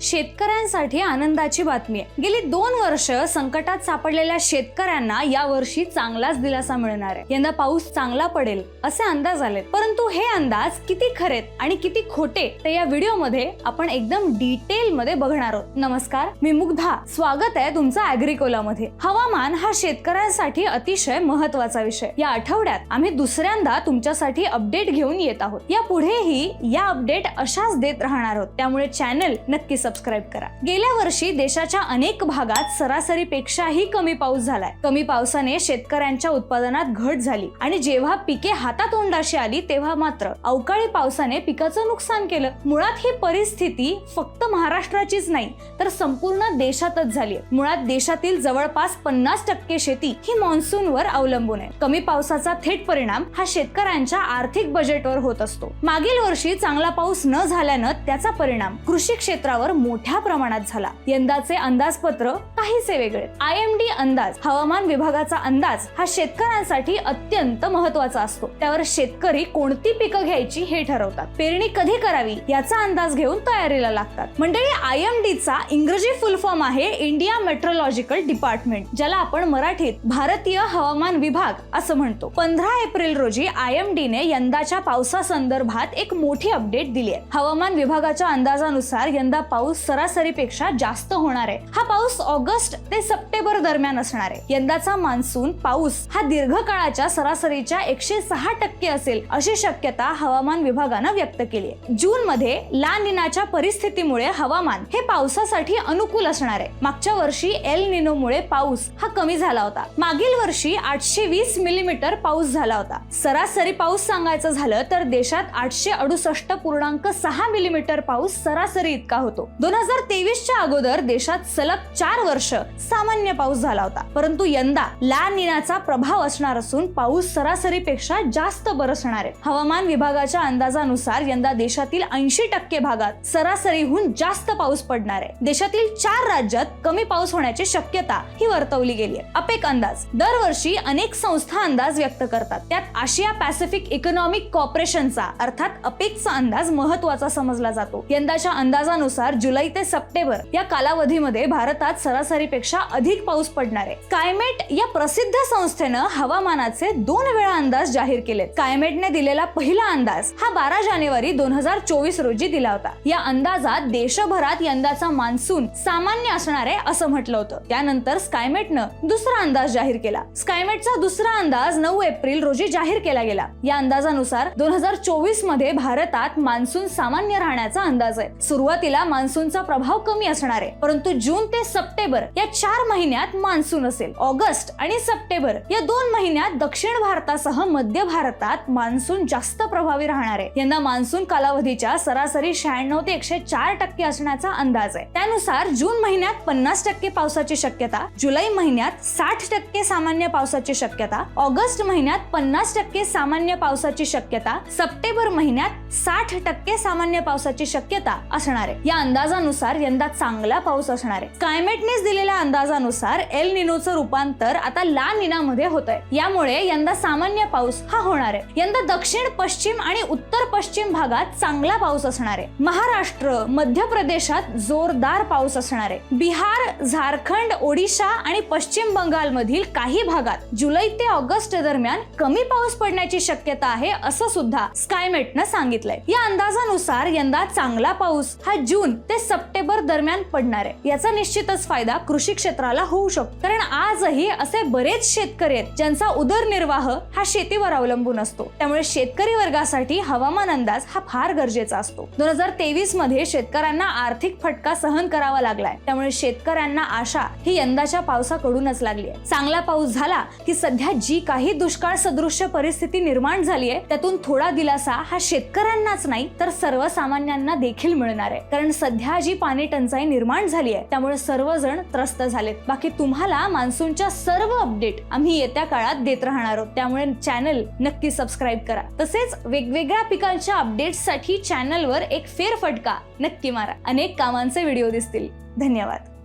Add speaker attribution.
Speaker 1: शेतकऱ्यांसाठी आनंदाची बातमी आहे. गेली दोन वर्ष संकटात सापडलेल्या शेतकऱ्यांना या वर्षी चांगलाच दिलासा मिळणार आहे. यंदा पाऊस चांगला पडेल असे अंदाज आले परंतु हे अंदाज किती खरेत आणि किती खोटे ते या व्हिडिओमध्ये आपण एकदम डिटेल मध्ये बघणार आहोत. नमस्कार मी मुग्धा. स्वागत आहे तुमचं अॅग्रिकोला मध्ये हवामान हा शेतकऱ्यांसाठी अतिशय महत्त्वाचा विषय. या आठवड्यात आम्ही दुसऱ्यांदा तुमच्यासाठी अपडेट घेऊन येत आहोत. या पुढेही या अपडेट अशाच देत राहणार आहोत. त्यामुळे चॅनल नक्की सबस्क्राईब करा. गेल्या वर्षी देशाच्या अनेक भागात सरासरीपेक्षाही कमी पाऊस झालाय. कमी पावसाने शेतकऱ्यांच्या उत्पादनात घट झाली आणि जेव्हा पिके हातातोंडाशी आली तेव्हा मात्र अवकाळी पावसाने पिकाचं नुकसान केलं. मुळात ही परिस्थिती फक्त महाराष्ट्राचीच नाही तर संपूर्ण देशातच झाली मुळात देशातील जवळपास पन्नास टक्के शेती ही मान्सूनवर अवलंबून आहे. कमी पावसाचा थेट परिणाम हा शेतकऱ्यांच्या आर्थिक बजेटवर होत असतो. मागील वर्षी चांगला पाऊस न झाल्यानं त्याचा परिणाम कृषी क्षेत्रावर मोठ्या प्रमाणात झाला. यंदाचे अंदाजपत्र काहीसे वेगळे. आय एम डी अंदाज हवामान विभागाचा अंदाज हा शेतकऱ्यांसाठी अत्यंत महत्त्वाचा असतो. त्यावर शेतकरी कोणती पिकं घ्यायची हे ठरवतात. पेरणी कधी करावी याचा अंदाज घेऊन तयारीला लागतात. मंडळी आय एम डी चा इंग्रजी फुल फॉर्म आहे इंडिया मेट्रोलॉजिकल डिपार्टमेंट ज्याला आपण मराठीत भारतीय हवामान विभाग असं म्हणतो. पंधरा एप्रिल रोजी आय एम डी ने यंदाच्या पावसासंदर्भात एक मोठी अपडेट दिली आहे हवामान विभागाच्या अंदाजानुसार यंदा पाऊस सरासरीपेक्षा जास्त होणार आहे. हा पाऊस ऑगस्ट ते सप्टेंबर दरम्यान असणार आहे. यंदाचा मान्सून पाऊस हा दीर्घकाळाच्या सरासरीच्या एकशे सहा टक्के असेल अशी शक्यता हवामान विभागानं व्यक्त केली आहे. जून मध्ये ला निनाच्या परिस्थितीमुळे हवामान हे पावसासाठी अनुकूल असणार आहे. मागच्या वर्षी एल निनोमुळे पाऊस हा कमी झाला होता. मागील वर्षी आठशे वीस मिलीमीटर पाऊस झाला होता. सरासरी पाऊस सांगायचं झालं तर देशात आठशे अडुसष्ट पूर्णांक सहा मिलीमीटर पाऊस सरासरी इतका होतो. दोन हजार तेवीसच्या अगोदर देशात सलग चार वर्ष सामान्य पाऊस झाला होता. परंतु यंदा ला निनाचा प्रभाव असणार असून पाऊस सरासरीपेक्षा जास्त बरसणार आहे. हवामान विभागाच्या अंदाजानुसार यंदा देशातील ऐंशी टक्के भागात सरासरीहून जास्त पाऊस पडणार आहे. देशातील चार राज्यात कमी पाऊस होण्याची शक्यता ही वर्तवली गेली आहे. अपेक अंदाज. दरवर्षी अनेक संस्था अंदाज व्यक्त करतात. त्यात आशिया पॅसिफिक इकॉनॉमिक कॉर्पोरेशनचा अर्थात अपेकचा अंदाज महत्त्वाचा समजला जातो. यंदाच्या अंदाजानुसार जुलै ते सप्टेंबर या कालावधीमध्ये भारतात सरासरीपेक्षा अधिक पाऊस पडणार आहे. कायमेट या प्रसिद्ध संस्थेनं हवामानाचे दोन वेळा अंदाज जाहीर केले कायमेटने दिलेला पहिला अंदाज हा बारा जानेवारी दोन हजार चोवीस रोजी दिला होता. या अंदाजात देशभरात यंदाचा मान्सून सामान्य असणार आहे असं म्हटलं होतं. त्यानंतर स्कायमेटनं दुसरा अंदाज जाहीर केला. स्कायमेटचा दुसरा अंदाज नऊ एप्रिल रोजी जाहीर केला गेला. या अंदाजानुसार दोन हजार चोवीसमध्ये भारतात मान्सून सामान्य राहण्याचा अंदाज आहे. सुरुवातीला मान्सून मान्सूनचा प्रभाव कमी असणार आहे. परंतु जून ते सप्टेंबर या चार महिन्यात मान्सून असेल. ऑगस्ट आणि सप्टेंबर या दोन महिन्यात दक्षिण भारतासह मध्य भारतात मान्सून जास्त प्रभावी राहणार आहे. यंदा मान्सून कालावधीच्या सरासरी शहाण्णव ते एकशे चार टक्के असण्याचा अंदाज आहे. त्यानुसार जून महिन्यात पन्नास टक्के पावसाची शक्यता जुलै महिन्यात साठ टक्के सामान्य पावसाची शक्यता ऑगस्ट महिन्यात पन्नास टक्के सामान्य पावसाची शक्यता सप्टेंबर महिन्यात साठ टक्के सामान्य पावसाची शक्यता असणार आहे. या अंदाजानुसार यंदा चांगला पाऊस असणार आहे. क्लायमेटनेच दिलेल्या अंदाजानुसार एल निनोचं रूपांतर आता ला निनामध्ये होत आहे यामुळे यंदा सामान्य पाऊस हा होणार आहे. यंदा दक्षिण पश्चिम आणि उत्तर पश्चिम भागात चांगला पाऊस असणार आहे. महाराष्ट्र मध्य प्रदेशात जोरदार पाऊस असणार आहे. बिहार झारखंड ओडिशा आणि पश्चिम बंगालमधील काही भागात जुलै ते ऑगस्ट दरम्यान कमी पाऊस पडण्याची शक्यता आहे असं सुद्धा स्कायमेटनं सांगितलंय. या अंदाजानुसार यंदा चांगला पाऊस हा जून ते सप्टेंबर दरम्यान पडणार आहे. याचा निश्चितच फायदा कृषी क्षेत्राला होऊ शकतो. कारण आजही असे बरेच शेतकरी आहेत ज्यांचा उदरनिर्वाह हा शेतीवर अवलंबून असतो. त्यामुळे शेतकरी वर्गासाठी हवामान अंदाज हा फार गरजेचा असतो. दोन हजार तेवीसमध्ये शेतकऱ्यांना आर्थिक फटका सहन करावा लागलाय. त्यामुळे शेतकऱ्यांना आशा ही यंदाच्या पावसाकडूनच लागली आहे. चांगला पाऊस झाला की सध्या जी काही दुष्काळ सदृश्य परिस्थिती निर्माण झाली आहे त्यातून थोडा दिलासा हा शेतकऱ्यांनाच नाही तर सर्वसामान्यांना देखील मिळणार आहे. कारण सध्या जी पाणी टंचाई निर्माण झाली आहे त्यामुळे सर्वजण त्रस्त झालेत. बाकी तुम्हाला मान्सूनच्या सर्व अपडेट आम्ही येत्या काळात देत राहणार आहोत. त्यामुळे चॅनल नक्की सबस्क्राईब करा. तसेच वेगवेगळ्या पिकांच्या अपडेट्ससाठी चॅनलवर एक फेरफटका नक्की मारा. अनेक कामांचे व्हिडिओ दिसतील. धन्यवाद.